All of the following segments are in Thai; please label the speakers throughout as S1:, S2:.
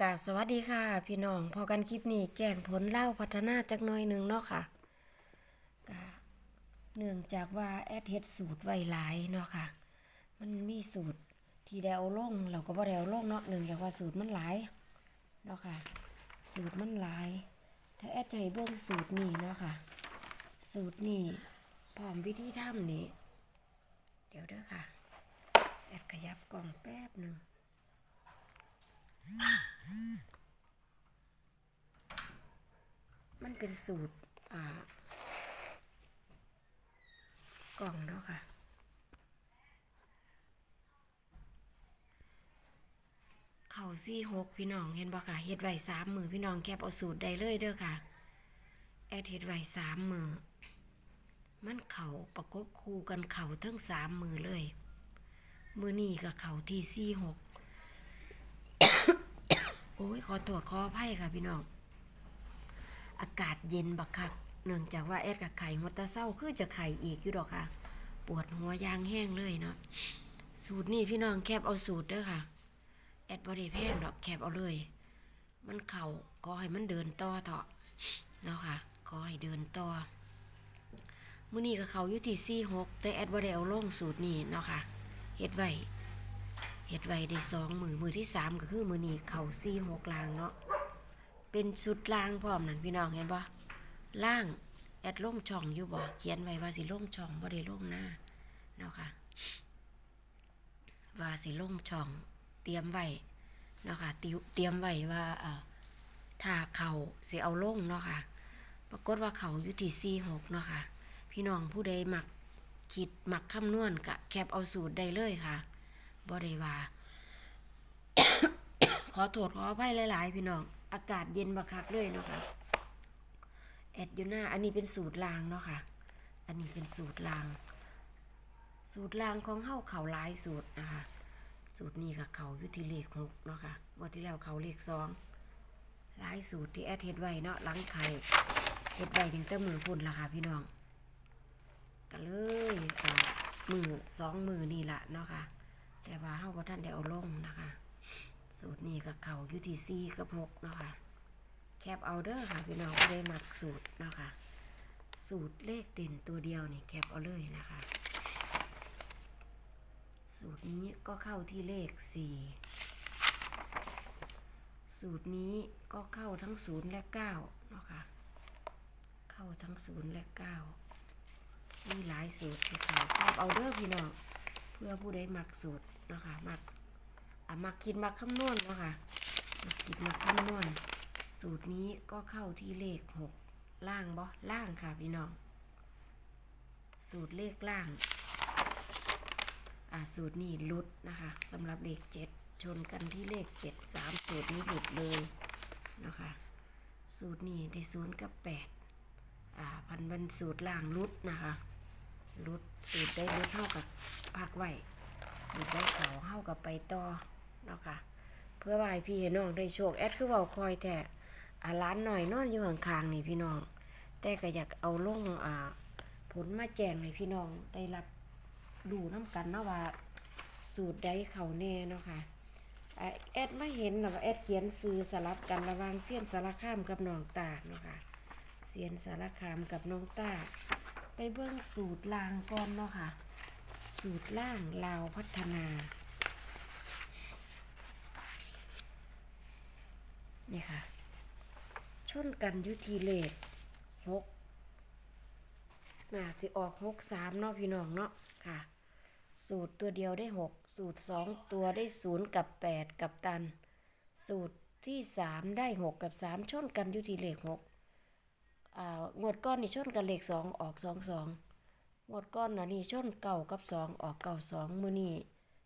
S1: กาบสวัสดีค่ะ พี่น้องพอกันคลิปนี้แจ้งผลเล่าพัฒนาจักน่อยหนึ่งเนาะค่ะก็เนื่องจากว่าแอดเฮ็ดสูตรไวหลายเนาะค่ะ มันมีสูตรที่ได้เอาลงเราก็บ่ได้เอาลงเนาะเนื่งจากว่าสูตรมันหลายเนาะค่ะ สูตรมันหลาย ถ้าแอดจะให้เบิ่งสูตรนี้เนาะค่ะ สูตรนี้พร้อมวิธีทำนี่เดี๋ยวเด้อค่ะ แอดขยับกล่องแป๊บหนึ่ง มันเป็นสูตร อ่ากล่องเนาะค่ะเข่าซี่หกพี่น้องเห็นบ่ค่ะเฮ็ดไว้สามมือพี่น้องแคบเอาสูตรได้เลยเด้อค่ะ แอดเฮ็ดไว้สามมือมันเข่าประกบคู่กันเข่าทั้งสามมือเลย มือนี่กับเข่าที่ซี่หก อ้ยขอโทษขออภัยค่ะพี่น้อง อากาศเย็นบักคัก เนื่องจากว่าแอดกับไข่หัวตาเศร้าคือจะไข่อีกอยู่ดอกค่ะ ปวดหัวยางแห้งเลยเนาะ สูตรนี่พี่น้องแคบเอาสูตรเด้อค่ะ แอดบอดี้แพงดอกแคบเอาเลย มันเข่าก็ให้มันเดินต่อเถอะเนาะค่ะก็ให้เดินต่อมื้อนี้ก็เขาอยู่ที่ซี่หกแต่แอดบ่ได้เอาลงสูตรนี้เนาะค่ะเฮ็ดไว้ เฮ็ดไว้ได้สองมือมือที่สามก็คือมือนี้เข่าซี่หกลางเนาะเป็นชุดล่างพร้อมนั่นพี่น้องเห็นปะล่างแอดล่งช่องอยู่บ่เขียนไว้ว่าสิล่งช่องบ่ได้ล่งหน้าเนาะค่ะว่าสิล่งช่อง เตรียมไว้เนาะค่ะเตรียมไว้ว่าเอ่อถ้าเข่าสิเอาล่งเนาะค่ะ ปรากฏว่าเขาอยู่ที่สี่หกเนาะค่ะ พี่น้องผู้ใดมักคิดมักคำนวณกะแคปเอาสูตรได้เลยค่ะ บ่ได้ว่า ขอโทษขออภัยหลาย ๆ พี่น้อง อากาศเย็นบักคักเลยเนาะค่ะแอดอยู่หน้า อันนี้เป็นสูตรลางเนาะค่ะ อันนี้เป็นสูตรลาง สูตรลางของเฮาเข่าลายสูตรนะคะสูตรนี้กับเขาอยู่ที่เลขหกเนาะค่ะวันที่แล้วเขาเลขสองลายสูตรที่แอดเฮ็ดไว้เนาะหลังไข่เฮ็ดไว้ถึงแต่มือพุ่นละค่ะพี่น้องก็เลยมือสองมือนี่ละเนาะค่ะ แต่ว่าเฮาบ่ทันได้เอาลงนะคะ สูตรนี้กับเขาอยู่ที่สี่กับหกเนาะค่ะแคปเอาเด้อค่ะพี่น้องก็ได้มักสูตรเนาะค่ะสูตรเลขเด่นตัวเดียวนี่แคปเอาเลยนะคะ สูตรนี้ก็เข้าที่เลขสี่สูตรนี้ก็เข้าทั้งศูนย์และเก้าเนาะค่ะ เข้าทั้งศูนย์และเก้ามีหลายสูตรที่เขาแคปเอาเด้อพี่น้อง พื่อผู้ใดมักสูตรนะค่ะมักอะมาคิดมาคำนวณเนาะค่ะมาคิดมาคำนวณ สูตรนี้ก็เข้าที่เลขหกล่างบ่ล่างค่ะพี่น้อง สูตรเลขล่างอะสูตรนี้ลุดนะคะสำหรับเลขเจ็ดชนกันที่เลขเจ็ดสามสูตรนี้หลุดเลยนะคะสูตรนี้ได้ศูนย์กับแปดอ่าพันเป็นสูตรล่างลุดนะคะ หลุดสูตรได้หลุดเท่ากับพักไว้สูตรได้เขาเข้ากับไปต่อเนาะค่ะ เพื่อว่าให้พี่ให้น้องได้โชคแอดคือเบาคอยแต่อร้านหน่อยนอนอยู่ข้างๆนี่พี่น้อง แต่ก็อยากเอาลงอ่าผลมาแจ้งให้พี่น้องได้รับดูน้ำกันเนาะว่า สูตรใดเขาแน่เนาะค่ะแอดไม่เห็นหรอกแอดเขียนซื้อสลับกันระวางเสี้ยนสารคามกับน้องตาเนาะค่ะเสียนสารคามกับน้องตา ไปเบิ่งสูตรลางก่อนเนาะค่ะ สูตรล่างลาวพัฒนานี่ค่ะ ชนกันยุทีเลขหกน่าจะออกหกสามเนาะพี่น้องเนาะค่ะ สูตรตัวเดียวได้หกสูตรสองตัวได้ศูนย์กับแปดกับตัน สูตรที่สามได้หกกับสามชนกันยุทีเลขหก อ่างวดก้อนนี่ชนกันเลขสองออกสองสองงวดก้อนนะนี่ชนเก่ากับสองออกเก่าสองมือนี่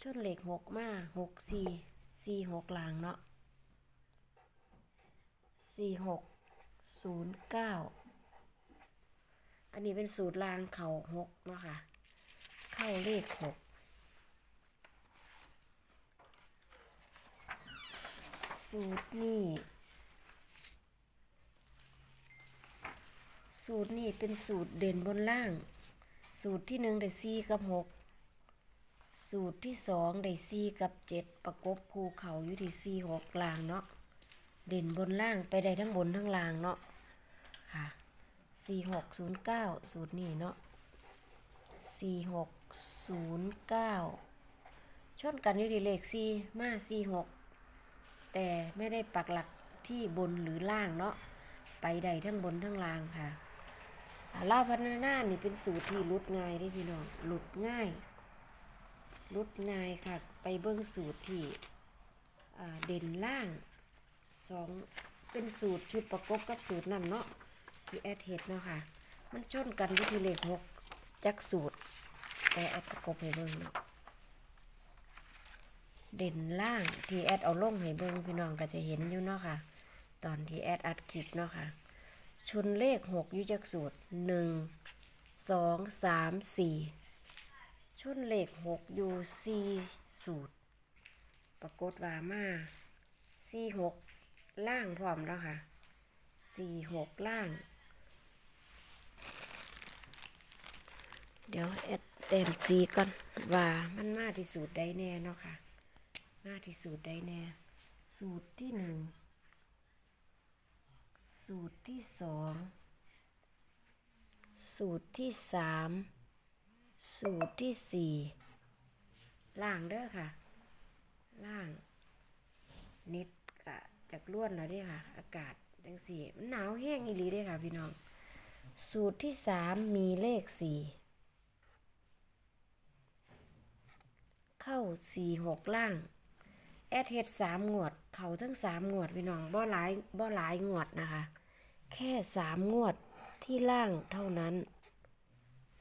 S1: ชนเล็กหกมาหกสี่สี่หกลางเนาะสี่หกศูนย์เก้าอันนี้เป็นสูตรลางเข่าหกเนาะค่ะ เข้าเลขหกสูตรนี่ สูตรนี่เป็นสูตรเด่นบนล่าง สูตรที่หนึ่งได้สี่กับหกสูตรที่สองได้สี่กับเจ็ดประกบคูเขาอยู่ที่สี่หกกลางเนาะเด่นบนล่างไปได้ทั้งบนทั้งล่างเนาะค่ะสี่หกศูนย์เก้าสูตรนี้เนาะสี่หกศูนย์เก้าชนกันอยู่ที่เลขสี่มาสี่หกแต่ไม่ได้ปักหลักที่บนหรือล่างเนาะไปได้ทั้งบนทั้งล่างค่ะ ลาพัฒนานี่เป็นสูตรที่ลดง่ายเด้พี่น้องลดง่ายลดง่ายค่ะ ไปเบิ้งสูตรที่เด่นล่างสองเป็นสูตรชุดประกบกับสูตรนั่นเนาะที่แอดเห็ดเนาะค่ะ มันชนกันที่เลขหกจักสูตร แต่แอดประกบให้เบิ่งเนาะเด่นล่างที่แอดเอาลงให้เบิ่งพี่น้องก็จะเห็นอยู่เนาะค่ะ ตอนที่แอดอัดคลิปเนาะค่ะ ชนเลขหกยูจักสูตรหนึ่งสองสามสี่ชนเลขหกอยู่สี่สูตร ปรากฏว่ามาสี่หกล่างพร้อมแล้วค่ะสี่หกล่าง เดี๋ยวแอดเต็มสีก่อนว่ามันมาที่สูตรใดแน่เนาะค่ะ มาที่สูตรใดแน่ สูตรที่หนึ่ง สูตรที่สองสูตรที่สามสูตรที่สี่ล่างเด้อค่ะ ล่าง นิดกะจากล้วนแล้วเด้ค่ะ อากาศจังสี่มันหนาวแห้งอีหลีเด้ค่ะพี่น้อง สูตรที่สามมีเลขสี่เข้าสี่หกล่าง แอดเฮ็ดสามงวด เขาทั้งสามงวดพี่น้องบ่หลายบ่หลายงวดนะคะ แค่สามงวดที่ล่างเท่านั้น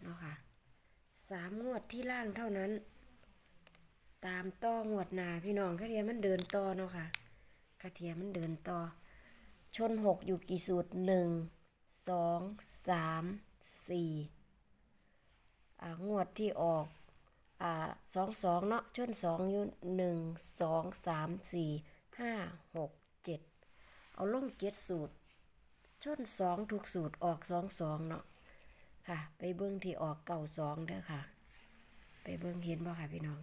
S1: เนาะค่ะสามงวดที่ล่างเท่านั้น ตามต่องวดหนาพี่น้องกระเทียมมันเดินต่อเนาะค่ะกระเทียมมันเดินต่อ ชนหกอยู่กี่สูตรหนึ่งสองสามสี่อ่างวดที่ออก อ่าสองสองเนาะชนสองอยู่หนึ่งสองสามสี่ห้าหกเจ็ดเอาลงเจ็ดสูตร ชนสองถูกสูตรออกสองสองเนาะค่ะ ไปเบิ้งที่ออกเก่าสองเด้อค่ะ ไปเบิ้งเห็นบ่ค่ะพี่น้อง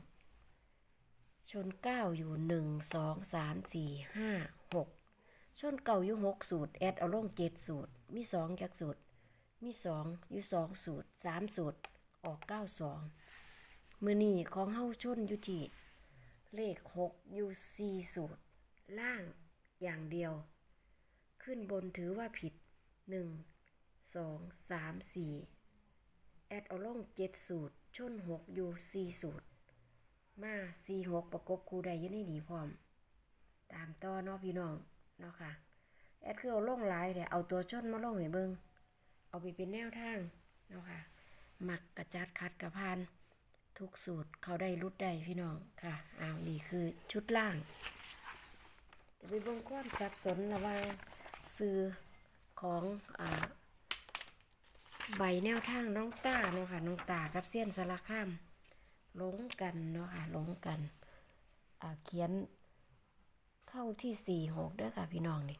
S1: ชนเก้าอยู่หนึ่งสองสามสี่ห้าหกชนเก่าอยู่หกสูตร แอดเอาลงเจ็ดสูตร มีสองจากสูตร มีสองอยู่สองสูตรสามสูตร ออกเก้าสอง มือนี่ของเฮาชนอยู่ที่เลขหกอยู่สี่สูตร ล่างอย่างเดียว ขึ้นบนถือว่าผิดหนึ่งสองสามสี่แอดเอาลงเจ็ดสูตร ชนหกอยู่สี่สูตร มาสี่หกประกบคูใดยังนี่ดีพร้อม ตามต่อเนาะพี่น้องเนาะค่ะ แอดคือเอาลงหลายแต่เอาตัวชนมาลงให้เบิงเอาไปเป็นแนวทางเนาะค่ะหมักกระจัดคัดกระพาน ทุกสูตรเขาได้รุดได้พี่น้องค่ะอ้าวนี่คือชุดล่างจะไปเบิ่งความสับสนระว่างซื้อของอใบแนวทางน้องตาเนาะค่ะน้องตากับเซียนสารคามหลงกันเนาะค่ะหลงกันเขียนเข้าที่สี่หกด้วยค่ะพี่น้องนี่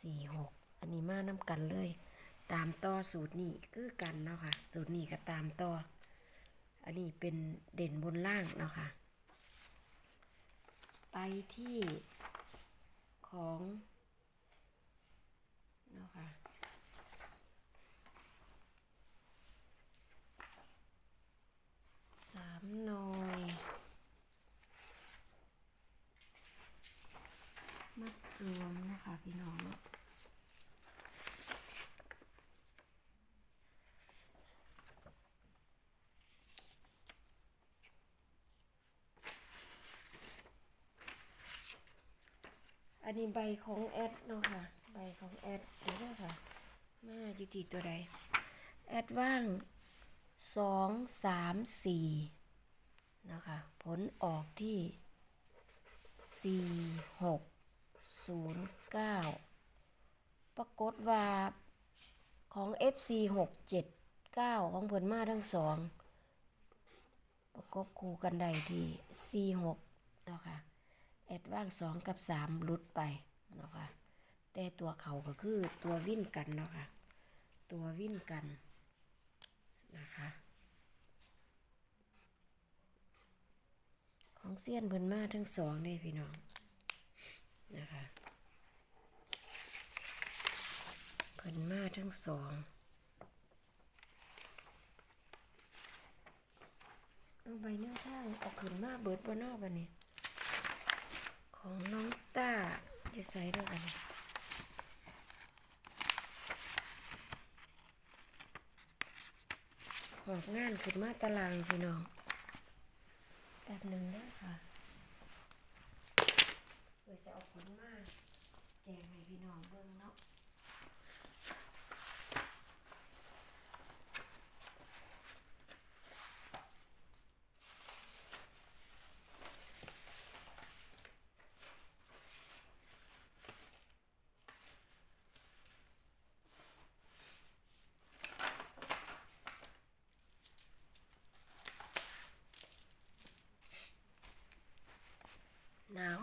S1: สี่หกอันนี้มาน้ำกันเลย ตามต่อสูตรนี้คือกันเนาะค่ะ สูตรนี้ก็ตามต่อ อันนี้เป็นเด่นบนล่างเนาะค่ะ ไปที่ของเนาะค่ะสามหน่อยมัดรวมนะคะพี่น้องเนี้ใบของแอดเนาะค่ะ ใบของแอดเดี๋ยวค่ะ มาอยู่ที่ตัวใด แอดว่างสองสามสี่นะคะผลออกที่สี่หกศูนย์เก้าปรากฏว่าของ FC หกเจ็ดเก้าของเพิ่นมาทั้งสองประกบคู่กันได้ที่สี่หกเนาะค่ะ แอดว่างสองกับสามลุดไปเนาะคะ่ะแต่ตัวเขาก็คือตัววิ่นกันเนาะคะ่ะตัววิ่นกันนะคะของเสี้ยนเพิ่นมาทั้งสองนี่พี่น้องนะคะเพิ่นมาทั้งสองเอาใบเนื้อข้างเอาขึ้นมาเบิดบนนอกบันนี้ ของน้องต้าจะใส่ด้วยกันหอกงานขึ้นมาตารางพี่น้องแบบหนึ่งนะค่ะเดี๋ยวจะเอาผลมาแจงให้พี่น้องเบิ่งเนาะ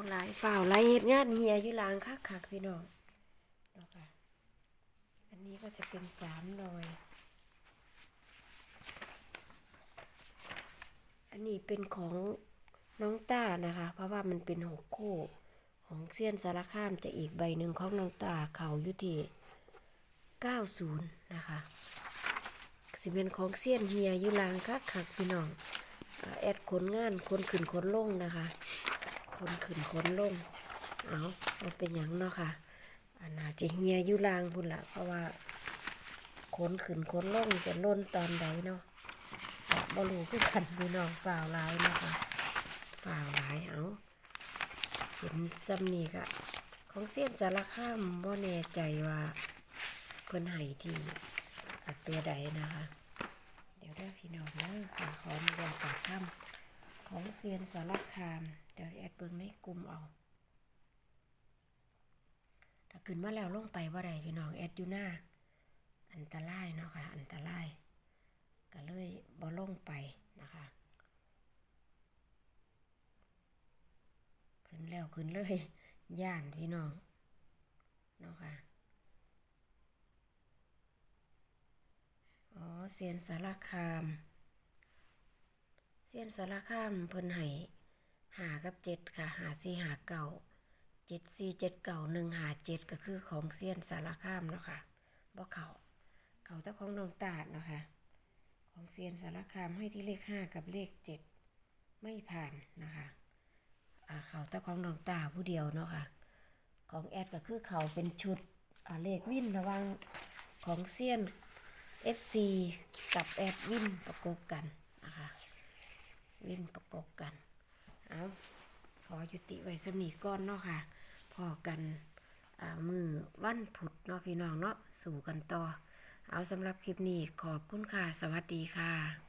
S1: หนาวหลายฝ่าวหลายเหตุงานเฮียอยู่หลางคักคักพี่น้องเนาะค่ะอันนี้ก็จะเป็นสามหน่อย อันนี้เป็นของน้องต้านะคะ เพราะว่ามันเป็นหกคู่ของเซียนสารคามจะอีกใบหนึ่งของน้องต้าเขาอยู่ที่90 นะคะ สิเป็นของเซียนเฮียยู่หลางคักคักพี่น้องแอดขนงานคนขึ้นคนลงนะคะ คนขึ้นคนลง เอามันเป็นอย่างเนาะค่ะอันน่าจะเฮียอยู่ลางพุ่นละเพราะว่าคนขึ้นคนลงจะล่นตอนใดเนาะก็บรูคือกันพี่น้องฝ่าวลายนะคะฝ่าวลายเอาเห็นซ้ำนี่ก็ของเสี้ยนสารข้ามบ่แน่ใจว่าเพิ่นให้ที่ตัวใดนะคะ เดี๋ยวได้อพี่น้องเด้อค่ะขออนุญาตปากถ้ำของ เซียนสารคาม เดี๋ยวแอดเบิ่งในกลุ่มเอาถ้าขึ้นมาแล้วลงไปว่าไรพี่น้องแอดอยู่หน้าอันตรายเนาะค่ะอันตรายก็เลยบ่ลงไปนะคะ ขึ้นแล้วขึ้นเลยย่านพี่น้องเนาะค่ะอ๋อเซียนสารคาม เสี้ยนสารข้ามเพิ่นให้หากับเจ็ดค่ะหาสี่หาเก่าเจ็ดสี่เจ็ดเก่าหนึ่งหาเจ็ดก็คือของเสี้ยนสารข้ามเนาะค่ะบ่เขาเขาแต่ของน้องตาดเนาะค่ะของเสียนสารคามให้ที่เลขห้ากับเลขเจ็ดไม่ผ่านนะคะอ่าเขาต่ของน้องตาผู้เดียวเนาะค่ะ ของแอดก็คือเขาเป็นชุดเลขวินระวังของเสียน FC กับแอดวินประกบกัน วินประกบกัน เอาขอยุติไว้สำนีก้อนเนาะค่ะ พอกันมือวันผุดเนาะพี่น้องเนาะสู่กันต่อ เอาสำหรับคลิปนี้ขอบคุณค่ะ สวัสดีค่ะ